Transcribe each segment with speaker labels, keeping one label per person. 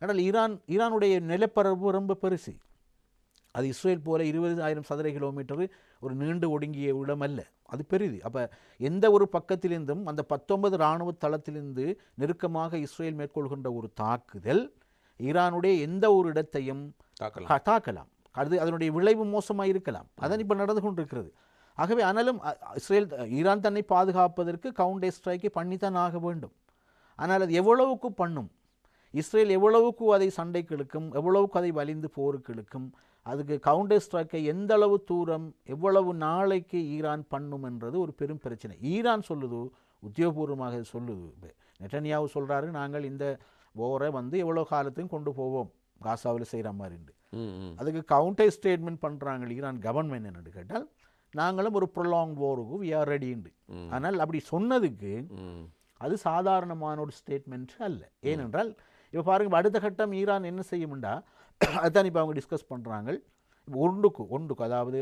Speaker 1: ஆனால் ஈரான் ஈரானுடைய நிலப்பரப்பு ரொம்ப பெருசு. அது இஸ்ரேல் போல இருபதாயிரம் சதுர கிலோமீட்டர் ஒரு நீண்டு ஒடுங்கிய இடம் அல்ல. அது பெரிது. அப்போ எந்த ஒரு பக்கத்திலிருந்தும் அந்த பத்தொன்பது இராணுவ தளத்திலிருந்து நெருக்கமாக இஸ்ரேல் மேற்கொள்கின்ற ஒரு தாக்குதல் ஈரானுடைய எந்த ஒரு இடத்தையும்
Speaker 2: தாக்கலாம்.
Speaker 1: அது அதனுடைய விளைவு மோசமாக இருக்கலாம். அதான் இப்போ நடந்து கொண்டிருக்கிறது. ஆகவே ஆனாலும் இஸ்ரேல் ஈரான் தன்னை பாதுகாப்பதற்கு கவுண்டர் ஸ்ட்ரைக்கை பண்ணித்தான் ஆக வேண்டும். ஆனால் அது எவ்வளவுக்கு பண்ணும்? இஸ்ரேல் எவ்வளவுக்கு அதை சண்டைக்கு இழுக்கும் எவ்வளவுக்கு அதை வலிந்து போருக்கு இழுக்கும் அதுக்கு கவுண்டர் ஸ்ட்ரைக்கை எந்த அளவு தூரம் எவ்வளவு நாளைக்கு ஈரான் பண்ணும் என்றது ஒரு பெரும் பிரச்சனை. ஈரான் சொல்லுது உத்தியோகபூர்வமாக சொல்லுது. நெட்டன்யாவு சொல்றாரு நாங்கள் இந்த ஓரை வந்து எவ்வளோ காலத்தையும் கொண்டு போவோம். காசாவில் செய்கிற மாதிரிண்டு அதுக்கு கவுண்டர் ஸ்டேட்மெண்ட் பண்ணுறாங்க ஈரான் கவர்மெண்ட் என்னன்னு கேட்டால் நாங்களும் ஒரு ப்ரொலாங் போருக்கு வி ஆர் ரெடிண்டு ஆனால் அப்படி சொன்னதுக்கு அது சாதாரணமான ஒரு ஸ்டேட்மெண்ட் அல்ல. ஏனென்றால் இப்போ பாருங்க இப்ப அடுத்த கட்டம் ஈரான் என்ன செய்யும்டா? அதுதான் இப்போ அவங்க டிஸ்கஸ் பண்ணுறாங்க ஒன்றுக்கு ஒன்றுக்கு அதாவது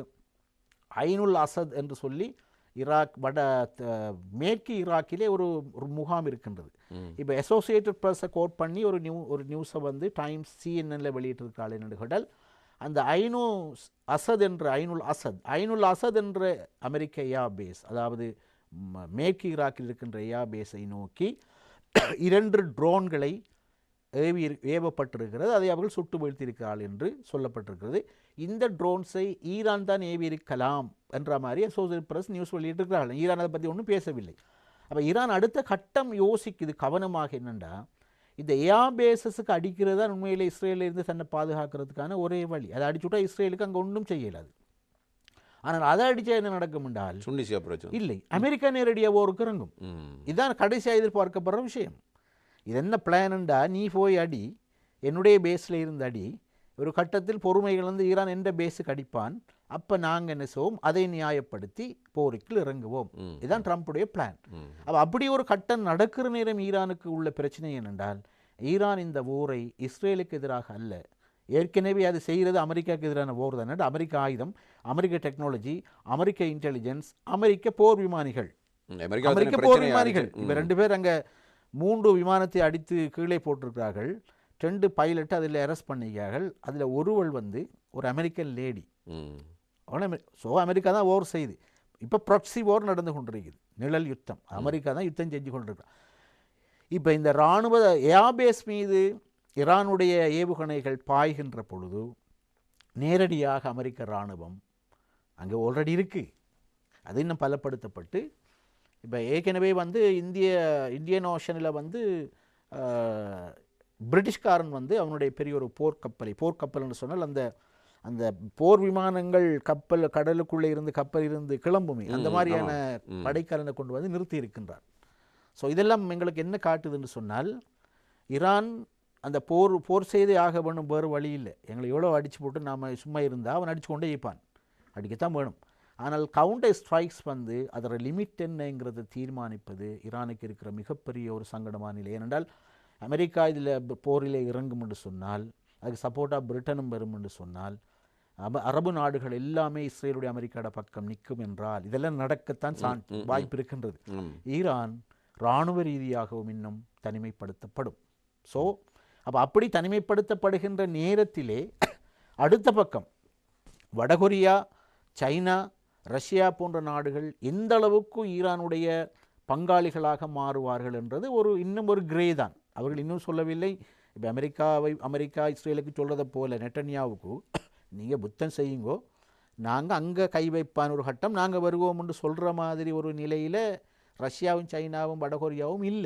Speaker 1: ஐனுல் அசத் என்று சொல்லி ஈராக் வட மேற்கு ஈராக்கிலே ஒரு ஒரு முகாம் இருக்கின்றது. இப்போ அசோசியேட்டட் ப்ரெஸ்ஸை கோட் பண்ணி ஒரு நியூ ஒரு நியூஸை வந்து டைம்ஸ் சிஎன்என்ல வெளியிட்டிருக்காள் என்று கேட்டால் அந்த ஐனு அசத் என்ற ஐனுல் அசத் ஐனுல் அசத் என்ற அமெரிக்க ஏயா பேஸ் அதாவது மேற்கு ஈராக்கில் இருக்கின்ற ஏயா பேஸை நோக்கி இரண்டு ட்ரோன்களை ஏவி ஏவப்பட்டிருக்கிறது. அதை அவர்கள் சுட்டு வீழ்த்தியிருக்கிறார்கள் என்று சொல்லப்பட்டிருக்கிறது. இந்த ட்ரோன்ஸை ஈரான் தான் ஏவி இருக்கலாம் என்ற மாதிரி அசோசியேட் பிரஸ் நியூஸ் வெளியிட்டிருக்கிறார்கள். ஈரான் அதை பற்றி ஒன்றும் பேசவில்லை. அப்போ ஈரான் அடுத்த கட்டம் யோசிக்குது. கவனமாக என்னென்னா இந்த ஏஆ பேசஸுக்கு அடிக்கிறது தான் உண்மையில் இஸ்ரேலில் இருந்து தன்னை பாதுகாக்கிறதுக்கான ஒரே வழி. அதை அடிச்சுட்டா இஸ்ரேலுக்கு அங்கே ஒன்றும் செய்யலாது. ஆனால் அதை அடித்தா என்ன நடக்கும் என்றால் இல்லை. அமெரிக்கா நேரடியாக போருக்கு இறங்கும். இதுதான் கடைசியாக எதிர்பார்க்கப்படுற விஷயம். இது என்ன பிளான்ண்டா நீ போய் அடி என்னுடைய பேஸில் இருந்து அடி. ஒரு கட்டத்தில் பொறுமை இழந்து ஈரான் எந்த பேஸுக்கு அடிப்பான்? அப்போ நாங்கள் என்ன செய்வோம்? அதை நியாயப்படுத்தி போருக்கு இறங்குவோம். இதுதான் ட்ரம்ப்புடைய பிளான் அப்போ அப்படி ஒரு கட்டம் நடக்கிற நேரம் ஈரானுக்கு உள்ள பிரச்சனை என்னென்றால் ஈரான் இந்த போரை இஸ்ரேலுக்கு எதிராக அல்ல. ஏற்கனவே அது செய்கிறது அமெரிக்காவுக்கு எதிரான போர் தானே. அமெரிக்க ஆயுதம் அமெரிக்க டெக்னாலஜி அமெரிக்க இன்டெலிஜென்ஸ் அமெரிக்க போர் விமானிகள்.
Speaker 2: அமெரிக்கா
Speaker 1: போர் விமானிகள். இப்போ ரெண்டு பேர் அங்கே மூன்று விமானத்தை அடித்து கீழே போட்டிருக்கிறார்கள். ரெண்டு பைலட் அதில் அரெஸ்ட் பண்ணிக்கிறார்கள். அதில் ஒருவள் வந்து ஒரு அமெரிக்கன் லேடி
Speaker 2: ம்.
Speaker 1: அவன ஸோ அமெரிக்கா தான் ஓர் செய்யுது இப்போ ப்ராக்ஸி ஓர் நடந்து கொண்டிருக்குது. நிழல் யுத்தம். அமெரிக்கா தான் யுத்தம் செஞ்சு கொண்டிருக்கான் இப்போ இந்த இராணுவ ஏர்பேஸ் மீது ஈரானுடைய ஏவுகணைகள் பாய்கின்ற பொழுது நேரடியாக அமெரிக்க இராணுவம் அங்கே ஆல்ரெடி இருக்குது அது இன்னும் பலப்படுத்தப்பட்டு இப்போ ஏற்கனவே வந்து இந்திய இந்தியன் ஓஷனில் வந்து பிரிட்டிஷ்காரன் வந்து அவனுடைய பெரிய ஒரு போர்க்கப்பலை போர்க்கப்பல்னு சொன்னால் அந்த அந்த போர் விமானங்கள் கப்பல் கடலுக்குள்ளே இருந்து கப்பல் இருந்து கிளம்புமே அந்த மாதிரியான
Speaker 2: ம்.
Speaker 1: படைக்கலனை கொண்டு வந்து நிறுத்தி இருக்கின்றார். ஸோ இதெல்லாம் எங்களுக்கு என்ன காட்டுதுன்னு சொன்னால் ஈரான் அந்த போர் போர் செய்தே ஆக வேணும் வேறு வழி இல்லை. எங்களை எவ்வளோ அடிச்சு போட்டு நாம் சும்மா இருந்தால் அவன் அடிச்சு கொண்டே இருப்பான். அடிக்கத்தான் வேணும். ஆனால் கவுண்டர் ஸ்ட்ரைக்ஸ் வந்து அதோட லிமிட் என்னங்கிறத தீர்மானிப்பது ஈரானுக்கு இருக்கிற மிகப்பெரிய ஒரு சங்கடமான நிலை. ஏனென்றால் அமெரிக்கா இதில் போரிலே இறங்கும் என்று சொன்னால் அதுக்கு சப்போர்ட்டாக பிரிட்டனும் வரும் என்று சொன்னால் அரபு நாடுகள் எல்லாமே இஸ்ரேலுடைய அமெரிக்காவோட பக்கம் நிற்கும் என்றால் இதெல்லாம் நடக்கத்தான் சான் வாய்ப்பு இருக்கின்றது. ஈரான் இராணுவ ரீதியாகவும் இன்னும் தனிமைப்படுத்தப்படும். ஸோ அப்போ அப்படி தனிமைப்படுத்தப்படுகின்ற நேரத்திலே அடுத்த பக்கம் வடகொரியா சைனா ரஷ்யா போன்ற நாடுகள் எந்த அளவுக்கு ஈரானுடைய பங்காளிகளாக மாறுவார்கள் என்றது ஒரு இன்னும் ஒரு கிரே தான். அவர்கள் இன்னும் சொல்லவில்லை. இப்போ அமெரிக்காவை அமெரிக்கா இஸ்ரேலுக்கு சொல்றதை போல நெட்டன்யாவுக்கு நீங்கள் புத்தம் செய்யுங்கோ. நாங்கள் அங்கே கை வைப்பான் ஒரு கட்டம் நாங்கள் வருவோம் என்று சொல்கிற மாதிரி ஒரு நிலையில் ரஷ்யாவும் சைனாவும் வடகொரியாவும் இல்லை.